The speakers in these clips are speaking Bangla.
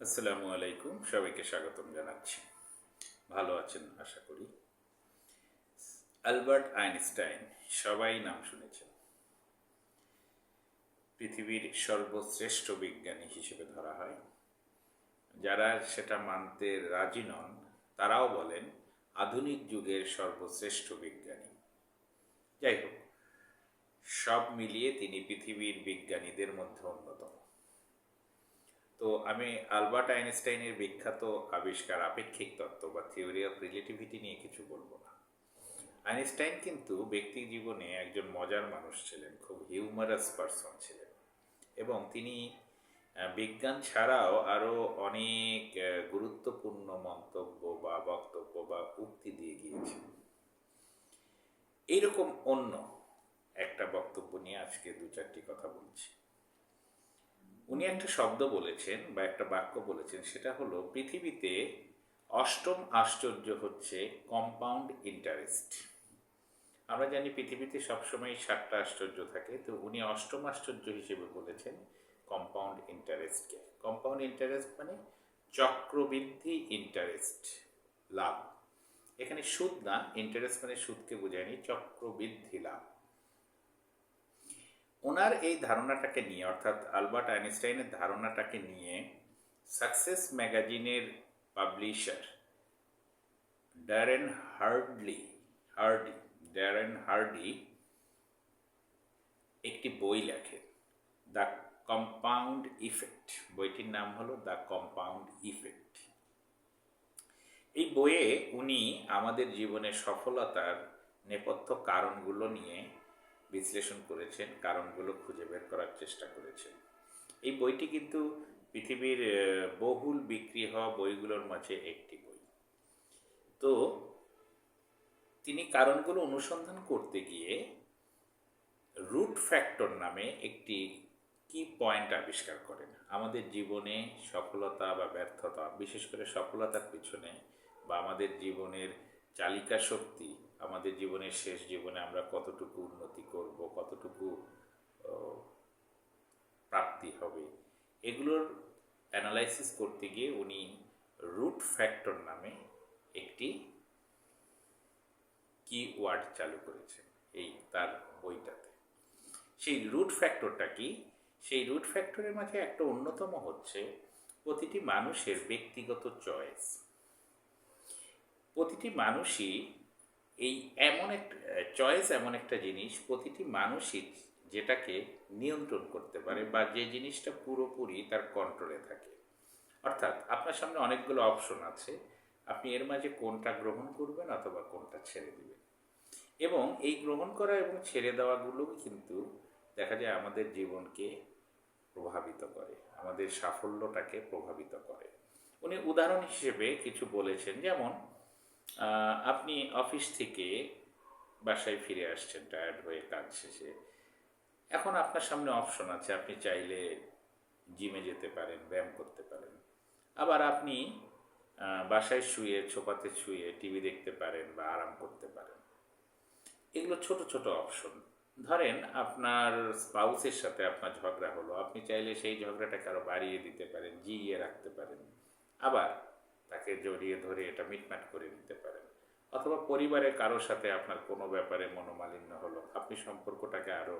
আসসালামু আলাইকুম, সবাইকে স্বাগতম জানাচ্ছি। ভালো আছেন, আশা করি। আলবার্ট আইনস্টাইন, সবাই নাম শুনেছেন। পৃথিবীর সর্বশ্রেষ্ঠ বিজ্ঞানী হিসেবে ধরা হয়। যারা সেটা মানতে রাজি নন, তারাও বলেন, আধুনিক যুগের সর্বশ্রেষ্ঠ বিজ্ঞানী। যাই হোক, সব মিলিয়ে তিনি পৃথিবীর বিজ্ঞানীদের মধ্যে অন্যতম। তো আমি আলবার্ট আইনস্টাইনের বিখ্যাত আবিষ্কার, আপেক্ষিক তত্ত্ব বা থিওরি অফ রিলেটিভিটি নিয়ে কিছু বলব না। আইনস্টাইন কিন্তু ব্যক্তি জীবনে একজন মজার মানুষ ছিলেন, খুব হিউমারাস পারসন ছিলেন এবং তিনি বিজ্ঞান ছাড়াও আরও অনেক গুরুত্বপূর্ণ মন্তব্য বা বক্তব্য বা উক্তি দিয়ে গিয়েছেন। এইরকম অন্য একটা বক্তব্য নিয়ে আজকে দু চারটি কথা বলছি। উনি একটা শব্দ বলেছেন বা একটা বাক্য বলেছেন, সেটা হলো, পৃথিবীতে অষ্টম আশ্চর্য হচ্ছে কম্পাউন্ড ইন্টারেস্ট আমরা জানি পৃথিবীতে সবসময় সাতটা আশ্চর্য থাকে, তো উনি অষ্টম আশ্চর্য হিসেবে বলেছেন কম্পাউন্ড ইন্টারেস্টকে কম্পাউন্ড ইন্টারেস্ট মানে চক্রবৃদ্ধি ইন্টারেস্ট লাভ। এখানে সুদ না ইন্টারেস্ট মানে সুদকে বোঝায়নি চক্রবৃদ্ধি লাভ। ওনার এই ধারণাটাকে নিয়ে, অর্থাৎ আলবার্ট আইনস্টাইনের ধারণাটাকে নিয়ে সাকসেস ম্যাগাজিনের publisher Darren Hardly, Hardy Darren Hardy একটি বই লেখে দ্য কম্পাউন্ড ইফেক্ট। বইটির নাম হলো দ্য কম্পাউন্ড ইফেক্ট। এই বইয়ে উনি আমাদের জীবনের সফলতার নেপথ্য কারণগুলো নিয়ে বিশ্লেষণ করেছেন, কারণগুলো খুঁজে বের করার চেষ্টা করেছেন। এই বইটি কিন্তু পৃথিবীর বহুল বিক্রি হওয়া বইগুলোর মাঝে একটি বই। তো তিনি কারণগুলো অনুসন্ধান করতে গিয়ে রুট ফ্যাক্টর নামে একটি কি পয়েন্ট আবিষ্কার করেন। আমাদের জীবনে সফলতা বা ব্যর্থতা, বিশেষ করে সফলতার পিছনে বা আমাদের জীবনের চালিকা শক্তি আমাদের জীবনের শেষ জীবনে আমরা কতটুকু উন্নতি করব, কতটুকু প্রাপ্তি হবে, এগুলোর অ্যানালাইসিস করতে গিয়ে উনি রুট ফ্যাক্টর নামে একটি কি ওয়ার্ড চালু করেছেন এই তার বইটাতে। সেই রুট ফ্যাক্টরটা কি? সেই রুট ফ্যাক্টরের মাঝে একটা অন্যতম হচ্ছে প্রতিটি মানুষের ব্যক্তিগত চয়েস প্রতিটি মানুষই এই এমন একটা চয়েস এমন একটা জিনিস প্রতিটি মানুষই যেটাকে নিয়ন্ত্রণ করতে পারে বা যে জিনিসটা পুরোপুরি তার কন্ট্রোলে থাকে। অর্থাৎ আপনার সামনে অনেকগুলো অপশন আছে। আপনি এর মাঝে কোনটা গ্রহণ করবেন অথবা কোনটা ছেড়ে দিবেন। এবং এই গ্রহণ করা এবং ছেড়ে দেওয়াগুলো কিন্তু দেখা যায় আমাদের জীবনকে প্রভাবিত করে, আমাদের সাফল্যটাকে প্রভাবিত করে। উনি উদাহরণ হিসেবে কিছু বলেছেন। যেমন আপনি অফিস থেকে বাসায় ফিরে আসছেন টায়ার্ড হয়ে কাজ শেষে এখন আপনার সামনে অপশন আছে, আপনি চাইলে জিমে যেতে পারেন, ব্যায়াম করতে পারেন। আবার আপনি বাসায় শুয়ে, ছোপাতে শুয়ে টিভি দেখতে পারেন বা আরাম করতে পারেন। এগুলো ছোট ছোট অপশন ধরেন আপনার স্পাউসের সাথে আপনার ঝগড়া হলো, আপনি চাইলে সেই ঝগড়াটাকে আরও বাড়িয়ে দিতে পারেন, জিইয়ে রাখতে পারেন। আবার তাকে জড়িয়ে ধরে এটা মিটমাট করে দিতে পারেন। অথবা পরিবারের কারোর সাথে আপনার কোনো ব্যাপারে মনোমালিন্য হলো, আপনি সম্পর্কটাকে আরও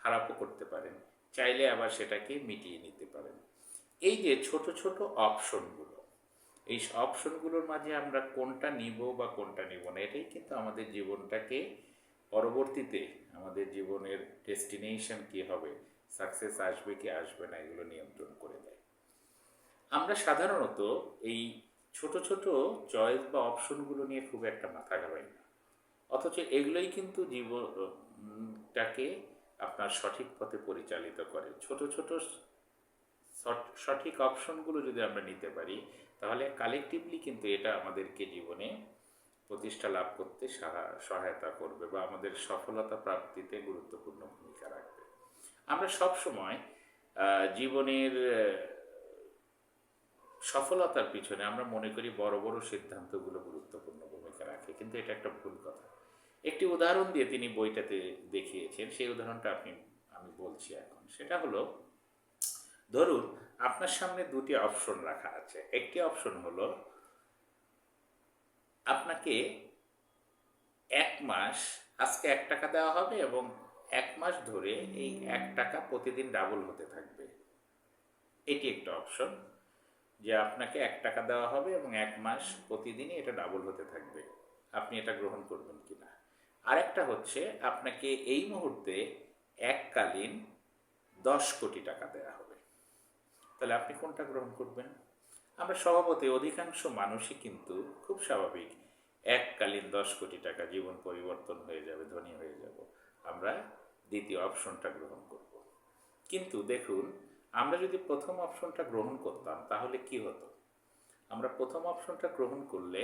খারাপও করতে পারেন, চাইলে আবার সেটাকে মিটিয়ে নিতে পারেন। এই যে ছোট ছোট অপশনগুলো, এই অপশনগুলোর মাঝে আমরা কোনটা নিব বা কোনটা নিব না, এটাই কিন্তু আমাদের জীবনটাকে পরবর্তীতে আমাদের জীবনের ডেস্টিনেশন কি হবে, সাকসেস আসবে কি আসবে না, এগুলো নিয়ন্ত্রণ করে দেয়। আমরা সাধারণত এই ছোট ছোট চয়েস বা অপশনগুলো নিয়ে খুব একটা মাথা ঘামাই না। অথচ এগুলোই কিন্তু জীবনটাকে আপনার সঠিক পথে পরিচালিত করে। ছোট ছোট সঠিক অপশনগুলো যদি আমরা নিতে পারি, তাহলে কালেকটিভলি কিন্তু এটা আমাদেরকে জীবনে প্রতিষ্ঠা লাভ করতে সাহা- সহায়তা করবে বা আমাদের সফলতা প্রাপ্তিতে গুরুত্বপূর্ণ ভূমিকা রাখবে। আমরা সব সময় জীবনের সফলতার পিছনে আমরা মনে করি বড় বড় সিদ্ধান্তগুলো গুরুত্বপূর্ণ ভূমিকা রাখে, কিন্তু এটা একটা ভুল কথা। একটি উদাহরণ দিয়ে তিনি বইটাতে দেখিয়েছেন, সেই উদাহরণটা আপনি, আমি বলছি এখন। সেটা হলো, ধরুন আপনার সামনে দুটি অপশন রাখা আছে। একটি অপশন হলো, আপনাকে এক মাস, আজকে এক টাকা দেওয়া হবে এবং এক মাস ধরে এই এক টাকা প্রতিদিন ডাবল হতে থাকবে। এটি একটা অপশন। যে আপনাকে এক টাকা দেওয়া হবে এবং এক মাস প্রতিদিনই এটা ডাবল হতে থাকবে। আপনি এটা গ্রহণ করবেন কিনা? আরেকটা হচ্ছে, আপনাকে এই মুহূর্তে এককালীন দশ কোটি টাকা দেওয়া হবে। তাহলে আপনি কোনটা গ্রহণ করবেন? আমরা স্বভাবতই অধিকাংশ মানুষই কিন্তু খুব স্বাভাবিক, এককালীন দশ কোটি টাকা জীবন পরিবর্তন হয়ে যাবে, ধনী হয়ে যাব। আমরা দ্বিতীয় অপশনটা গ্রহণ করব। কিন্তু দেখুন আমরা যদি প্রথম অপশনটা গ্রহণ করতাম, তাহলে কি হতো? আমরা প্রথম অপশনটা গ্রহণ করলে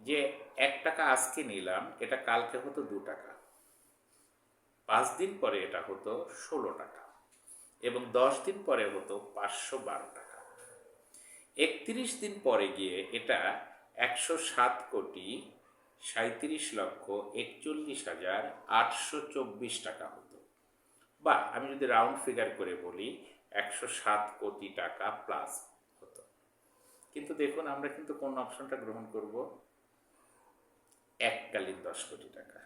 যে এক টাকা আজকে নিলাম, এটা কালকে হতো দু টাকা। পাঁচ দিন পরে এটা হতো ষোলো টাকা এবং দশ দিন পরে হতো পাঁচশো বারো টাকা। একত্রিশ দিন পরে গিয়ে এটা একশো সাত কোটি সাঁত্রিশ লক্ষ একচল্লিশ হাজার আটশো চব্বিশ টাকা হতো। বা আমি যদি রাউন্ড ফিগার করে বলি একশো সাত কোটি টাকা প্লাস হতো। কিন্তু দেখুন, আমরা কিন্তু কোন অপশনটা গ্রহণ করব? এককালীন দশ কোটি টাকা।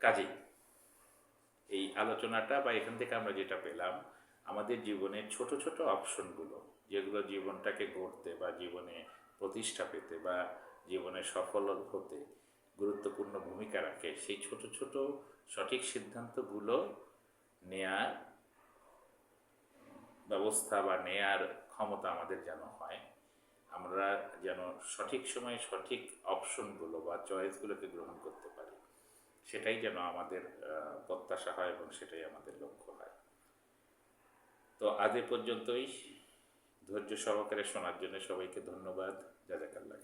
কাজেই এই আলোচনাটা বা এখান থেকে আমরা যেটা পেলাম, আমাদের জীবনের ছোট ছোট অপশনগুলো যেগুলো জীবনটাকে গড়তে বা জীবনে প্রতিষ্ঠা পেতে বা জীবনে সফল হতে গুরুত্বপূর্ণ ভূমিকা রাখে, সেই ছোট ছোট সঠিক সিদ্ধান্তগুলো নেয়ার ব্যবস্থা বা নেয়ার ক্ষমতা আমাদের যেন হয়, আমরা যেন সঠিক সময়ে সঠিক অপশনগুলো বা চয়েসগুলোকে গ্রহণ করতে পারি, সেটাই যেন আমাদের প্রত্যাশা হয় এবং সেটাই আমাদের লক্ষ্য হয়। তো আজ পর্যন্তই। ধৈর্য সহকারে শোনার জন্য সবাইকে ধন্যবাদ। জাজাকাল্লাহ